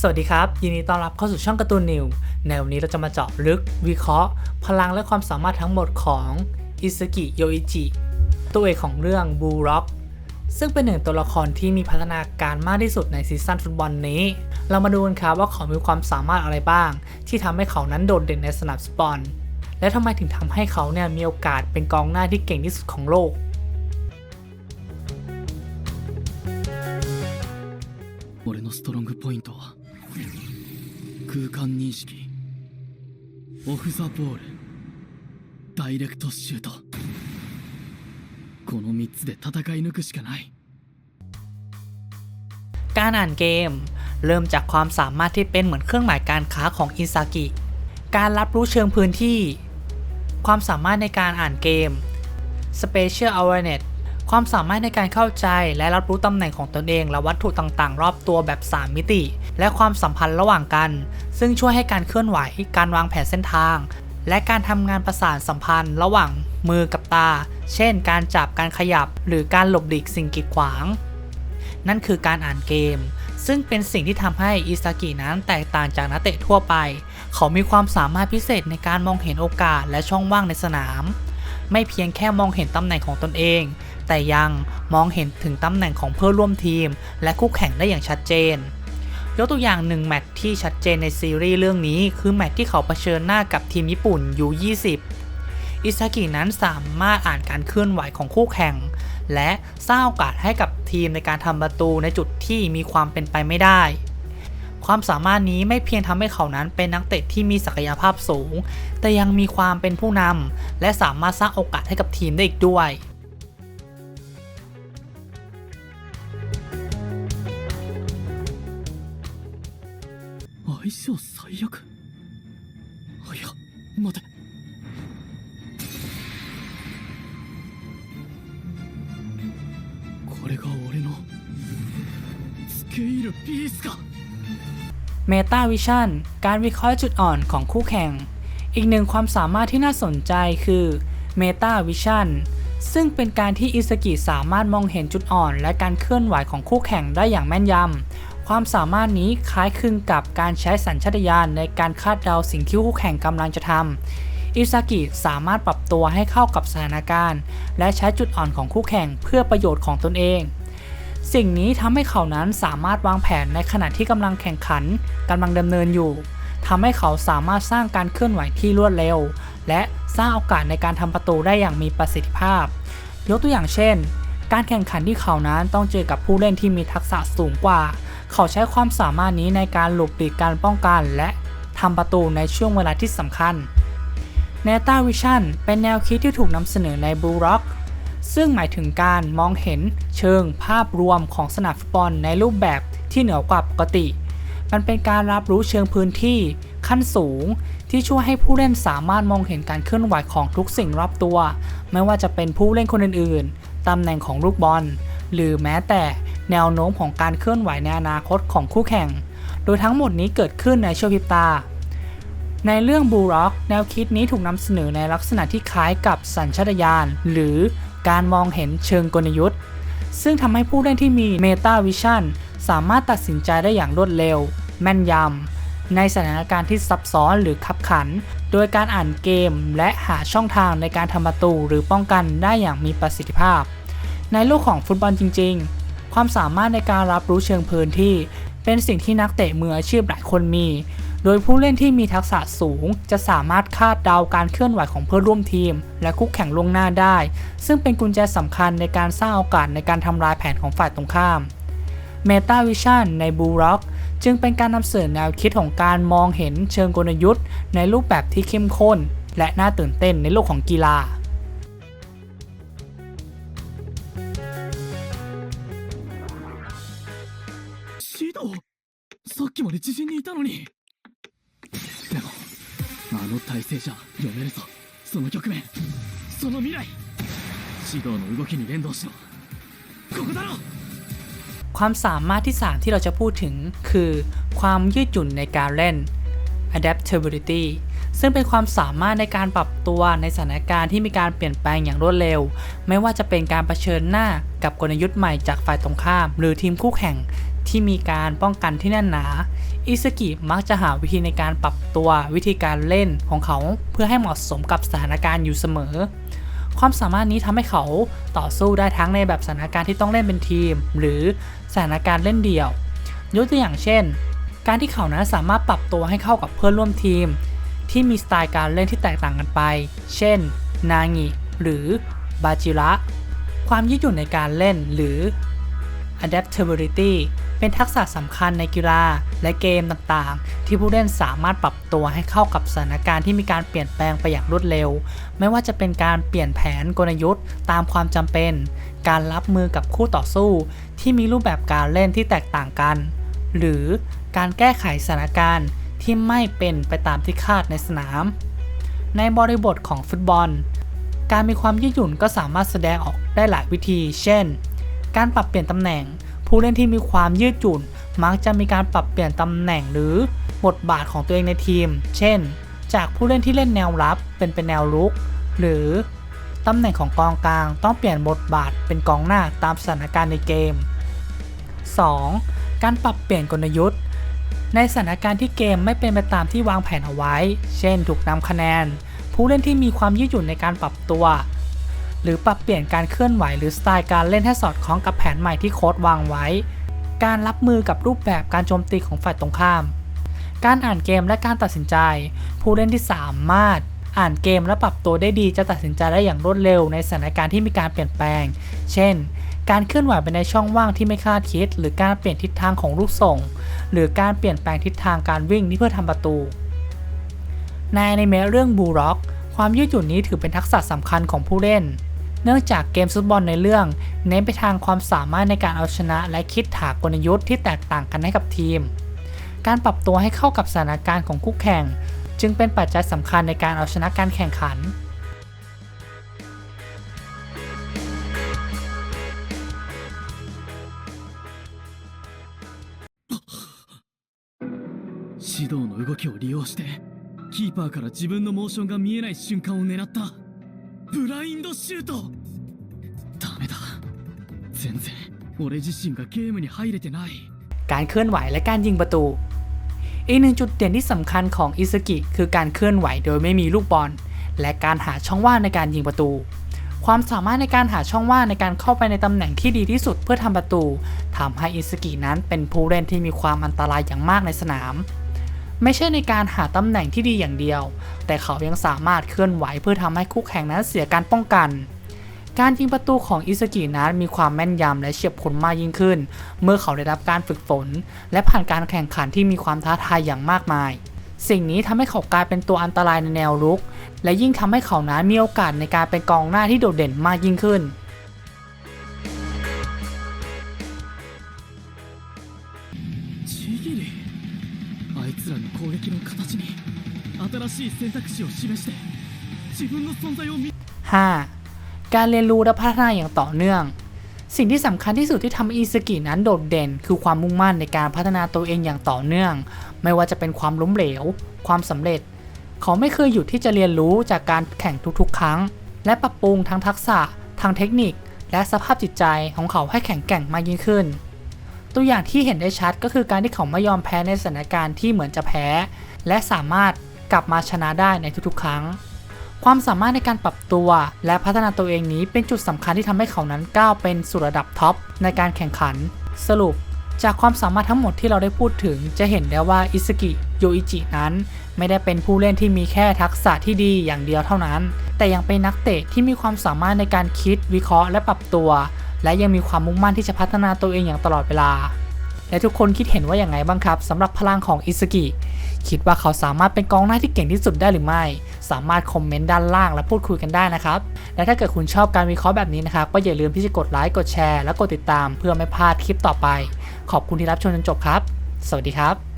สวัสดีครับ ยินดีต้อนรับเข้าสู่ช่องการ์ตูนนิวในวันนี้เราจะมาเจาะลึกวิเคราะห์ พลังและความสามารถทั้งหมดของอิสกิโยอิจิตัวเอกของเรื่องบูร็อกซึ่งเป็นหนึ่งตัวละครที่มีพัฒนาการมากที่สุดในซีซั่นฟุตบอลนี้ เรามาดูกันครับว่าเขามีความสามารถอะไรบ้าง ที่ทำให้เขานั้นโดดเด่นในสนามฟุตบอลและทำไมถึงทำให้เขาเนี่ยมีโอกาสเป็นกองหน้าที่เก่งที่สุดของโลก 俺のストロングポイントは 空間認識オフ・ザ・ボールダイレクトシュートこの3つで戦い抜くしかない การอ่านเกม เริ่มจากความสามารถที่เป็นเหมือนเครื่องหมายการค้าของอิซากิ การรับรู้เชิงพื้นที่ ความสามารถในการอ่านเกม Spatial Awareness ความสามารถในการเข้าใจและรับรู้ตำแหน่งของตนเอง และวัตถุต่างๆ รอบตัวแบบ 3 มิติ และความสัมพันธ์ระหว่างกัน ซึ่งช่วยให้การเคลื่อนไหว การวางแผนเส้นทาง และการทำงานประสานสัมพันธ์ระหว่างมือกับตา เช่น การจับการขยับ หรือการหลบหลีกสิ่งกีดขวาง นั่นคือการอ่านเกม ซึ่งเป็นสิ่งที่ทำให้อิซากินั้นแตกต่างจากนักเตะทั่วไป เขามีความสามารถพิเศษในการมองเห็นโอกาสและช่องว่างในสนาม ไม่เพียงแค่มองเห็นตำแหน่งของตนเอง แต่ยังมองเห็นถึงตำแหน่งของเพื่อนร่วมทีม และคู่แข่งได้อย่างชัดเจน ยกตัวอย่างหนึ่งแมตช์ที่ชัดเจนในซีรีส์เรื่องนี้ คือแมตช์ที่เขาเผชิญหน้ากับทีมญี่ปุ่นยู20 อิซากินั้นสามารถอ่านการเคลื่อนไหวของคู่แข่ง และสร้างโอกาสให้กับทีมในการทำประตูในจุดที่มีความเป็นไปไม่ได้ ความสามารถนี้ไม่เพียงทำให้เขานั้นเป็นนักเตะที่มีศักยภาพสูง แต่ยังมีความเป็นผู้นำและสามารถสร้างโอกาสให้กับทีมได้อีกด้วย 相性最悪あいや待てこれが俺の付け入るピースか เมตาวิชั่นการวิเคราะห์จุดอ่อนของคู่แข่ง อีกหนึ่งความสามารถที่น่าสนใจคือเมตาวิชั่นซึ่งเป็นการที่อิสกิสามารถมองเห็นจุดอ่อน และการเคลื่อนไหวของคู่แข่งได้อย่างแม่นยำ ความสามารถนี้คล้ายคลึงกับการใช้สัญชาตญาณในการคาดเดาสิ่งที่คู่แข่งกำลังจะทำ อิซากิสามารถปรับตัวให้เข้ากับสถานการณ์ และใช้จุดอ่อนของคู่แข่งเพื่อประโยชน์ของตนเอง สิ่งนี้ทำให้เขานั้นสามารถวางแผนในขณะที่กำลังแข่งขันกำลังดำเนินอยู่ทำให้เขาสามารถสร้างการเคลื่อนไหวที่รวดเร็ว และสร้างโอกาสในการทำประตูได้อย่างมีประสิทธิภาพ ยกตัวอย่างเช่น การแข่งขันที่เขานั้นต้องเจอกับผู้เล่นที่มีทักษะสูงกว่า เขาใช้ความสามารถนี้ในการหลบหลีกการป้องกัน และทำประตูในช่วงเวลาที่สำคัญ n e t a Vision เป็นแนวคิดที่ถูกนำเสนอใน Blue Rock ซึ่งหมายถึงการมองเห็นเชิงภาพรวมของสนามฟุตบอลในรูปแบบที่เหนือกว่าปกติ มันเป็นการรับรู้เชิงพื้นที่ขั้นสูงที่ช่วยให้ผู้เล่นสามารถมองเห็นการเคลื่อนไหวของทุกสิ่งรอบตัว ไม่ว่าจะเป็นผู้เล่นคนอื่นๆ ตำแหน่งของลูกบอล หรือแม้แต่แนวโน้มของการเคลื่อนไหวในอนาคตของคู่แข่ง โดยทั้งหมดนี้เกิดขึ้นในชั่วพริบตา ในเรื่องบูร็อกแนวคิดนี้ถูกนำเสนอในลักษณะที่คล้ายกับสัญชาตญาณหรือ การมองเห็นเชิงกลยุทธ์ ซึ่งทำให้ผู้เล่นที่มีเมตาวิชั่นสามารถตัดสินใจได้อย่างรวดเร็ว แม่นยำในสถานการณ์ที่ซับซ้อนหรือขับขัน โดยการอ่านเกมและหาช่องทางในการทำประตูหรือป้องกันได้อย่างมีประสิทธิภาพ ในโลกของฟุตบอลจริง ๆ ความสามารถในการรับรู้เชิงพื้นที่ เป็นสิ่งที่นักเตะมืออาชีพหลายคนมี โดยผู้เล่นที่มีทักษะสูง จะสามารถคาดเดาการเคลื่อนไหวของเพื่อนร่วมทีม และคู่แข่งล่วงหน้าได้ ซึ่งเป็นกุญแจสำคัญในการสร้างโอกาสในการทำลายแผนของฝ่ายตรงข้าม Meta Vision ใน Blue Rock จึงเป็นการนำเสนอแนวคิดของการมองเห็นเชิงกลยุทธ์ ในรูปแบบที่เข้มข้น และน่าตื่นเต้นในโลกของกีฬา シードさっきまで自信にいたのに でもあの体勢じゃ読めるぞその局面その未来指導の動きに連動しろここだろความสามารถที่ 3 ที่เราจะพูดถึงคือความยืดหยุ่นในการเล่น adaptability ซึ่งเป็นความสามารถในการปรับตัวในสถานการณ์ที่มีการเปลี่ยนแปลงอย่างรวดเร็ว ไม่ว่าจะเป็นการรเผชิญหน้ากับกลยุทธ์ใหม่จากฝ่ายตรงข้าม หรือทีมคู่แข่ง ที่มีการป้องกันที่แน่นหนา อิสกิมักจะหาวิธีในการปรับตัววิธีการเล่นของเขาเพื่อให้เหมาะสมกับสถานการณ์อยู่เสมอ ความสามารถนี้ทำให้เขาต่อสู้ได้ทั้งในแบบสถานการณ์ที่ต้องเล่นเป็นทีม หรือสถานการณ์เล่นเดี่ยว ยกตัวอย่างเช่น การที่เขานั้นสามารถปรับตัวให้เข้ากับเพื่อนร่วมทีม ที่มีสไตล์การเล่นที่แตกต่างกันไป เช่น นางิหรือบาจิระ ความยืดหยุ่นในการเล่นหรือ adaptability เป็นทักษะสำคัญในกีฬาและเกมต่างๆ ที่ผู้เล่นสามารถปรับตัวให้เข้ากับสถานการณ์ที่มีการเปลี่ยนแปลงไปอย่างรวดเร็ว ไม่ว่าจะเป็นการเปลี่ยนแผนกลยุทธ์ ตามความจำเป็น การรับมือกับคู่ต่อสู้ ที่มีรูปแบบการเล่นที่แตกต่างกัน หรือการแก้ไขสถานการณ์ที่ไม่เป็นไปตามที่คาดในสนาม ในบริบทของฟุตบอล การมีความยืดหยุ่นก็สามารถแสดงออกได้หลายวิธี เช่น การปรับเปลี่ยนตำแหน่ง ผู้เล่นที่มีความยืดหยุ่น มักจะมีการปรับเปลี่ยนตำแหน่งหรือบทบาทของตัวเองในทีม เช่น จากผู้เล่นที่เล่นแนวรับเป็นเป็นแนวรุก หรือตำแหน่งของกองกลางต้องเปลี่ยนบทบาทเป็นกองหน้าตามสถานการณ์ในเกม 2. การปรับเปลี่ยนกลยุทธ์ ในสถานการณ์ที่เกมไม่เป็นไปตามที่วางแผนเอาไว้ เช่น ถูกนำคะแนน ผู้เล่นที่มีความยืดหยุ่นในการปรับตัว หรือปรับเปลี่ยนการเคลื่อนไหวหรือสไตล์การเล่นให้สอดคล้องกับแผนใหม่ที่โค้ชวางไว้ การรับมือกับรูปแบบการโจมตีของฝ่ายตรงข้าม การอ่านเกมและการตัดสินใจ ผู้เล่นที่สามารถอ่านเกมและปรับตัวได้ดีจะตัดสินใจได้อย่างรวดเร็วในสถานการณ์ที่มีการเปลี่ยนแปลง เช่น การเคลื่อนไหวไปในช่องว่างที่ไม่คาดคิด หรือการเปลี่ยนทิศทางของลูกส่ง หรือการเปลี่ยนแปลงทิศทางการวิ่งที่เพื่อทำประตู ในอนิเมะเรื่องบูร็อกความยืดหยุ่นนี้ถือเป็นทักษะสำคัญของผู้เล่น เนื่องจากเกมฟุตบอลในเรื่อง เน้นไปทางความสามารถในการเอาชนะ และคิดหากลยุทธ์ที่แตกต่างกันให้กับทีม การปรับตัวให้เข้ากับสถานการณ์ของคู่แข่ง จึงเป็นปัจจัยสำคัญในการเอาชนะการแข่งขัน 指導の動きを利用してキーパーから自分のモーションが見えない瞬間を狙った ブラインドシュートダメだ全然俺自身がゲームに入れてない การเคลื่อนไหวและการยิงประตู อีกหนึ่งจุดเด่นที่สำคัญของอิสกิคือการเคลื่อนไหวโดยไม่มีลูกบอล และการหาช่องว่างในการยิงประตู ความสามารถในการหาช่องว่างในการเข้าไปในตำแหน่งที่ดีที่สุดเพื่อทำประตูทำให้อิสกินั้นเป็นผู้เล่นที่มีความอันตรายอย่างมากในสนาม ไม่ใช่ในการหาตำแหน่งที่ดีอย่างเดียว แต่เขายังสามารถเคลื่อนไหวเพื่อทำให้คู่แข่งนั้นเสียการป้องกัน การยิงประตูของอิสกินั้นมีความแม่นยำและเฉียบคมมากยิ่งขึ้น เมื่อเขาได้รับการฝึกฝน และผ่านการแข่งขันที่มีความท้าทายอย่างมากมาย สิ่งนี้ทำให้เขากลายเป็นตัวอันตรายในแนวรุก และยิ่งทำให้เขานั้นมีโอกาสในการเป็นกองหน้าที่โดดเด่นมากยิ่งขึ้น 攻撃の形に新しい選択肢を示して自分の存在を見 5. การเรียนรู้และพัฒนาอย่างต่อเนื่อง สิ่งที่สำคัญที่สุดที่ทำให้อิสกินั้นโดดเด่น คือความมุ่งมั่นในการพัฒนาตัวเองอย่างต่อเนื่อง ไม่ว่าจะเป็นความล้มเหลว ความสำเร็จ เขาไม่เคยหยุดที่จะเรียนรู้จากการแข่งทุกๆ ครั้ง และปรับปรุงทั้งทักษะ ทางเทคนิค และสภาพจิตใจของเขาให้แข็งแกร่งมากยิ่งขึ้น ตัวอย่างที่เห็นได้ชัดก็คือการที่เขาไม่ยอมแพ้ในสถานการณ์ที่เหมือนจะแพ้ และสามารถกลับมาชนะได้ในทุกๆ ครั้ง ความสามารถในการปรับตัว และพัฒนาตัวเองนี้เป็นจุดสำคัญที่ทำให้เขานั้นก้าวเป็นสู่ระดับท็อปในการแข่งขัน สรุป จากความสามารถทั้งหมดที่เราได้พูดถึง จะเห็นได้ว่าอิสกิโยอิจินั้น ไม่ได้เป็นผู้เล่นที่มีแค่ทักษะที่ดีอย่างเดียวเท่านั้น แต่ยังเป็นนักเตะที่มีความสามารถในการคิดวิเคราะห์และปรับตัว และยังมีความมุ่งมั่นที่จะพัฒนาตัวเองอย่างตลอดเวลา และทุกคนคิดเห็นว่าอย่างไงบ้างครับสำหรับพลังของอิสกิคิดว่าเขาสามารถเป็นกองหน้าที่เก่งที่สุดได้หรือไม่ สามารถคอมเมนต์ด้านล่างและพูดคุยกันได้นะครับ และถ้าเกิดคุณชอบการวิเคราะห์แบบนี้นะครับ ก็อย่าลืมที่จะกดไลค์กดแชร์และกดติดตาม เพื่อไม่พลาดคลิปต่อไป ขอบคุณที่รับชมจนจบครับ สวัสดีครับ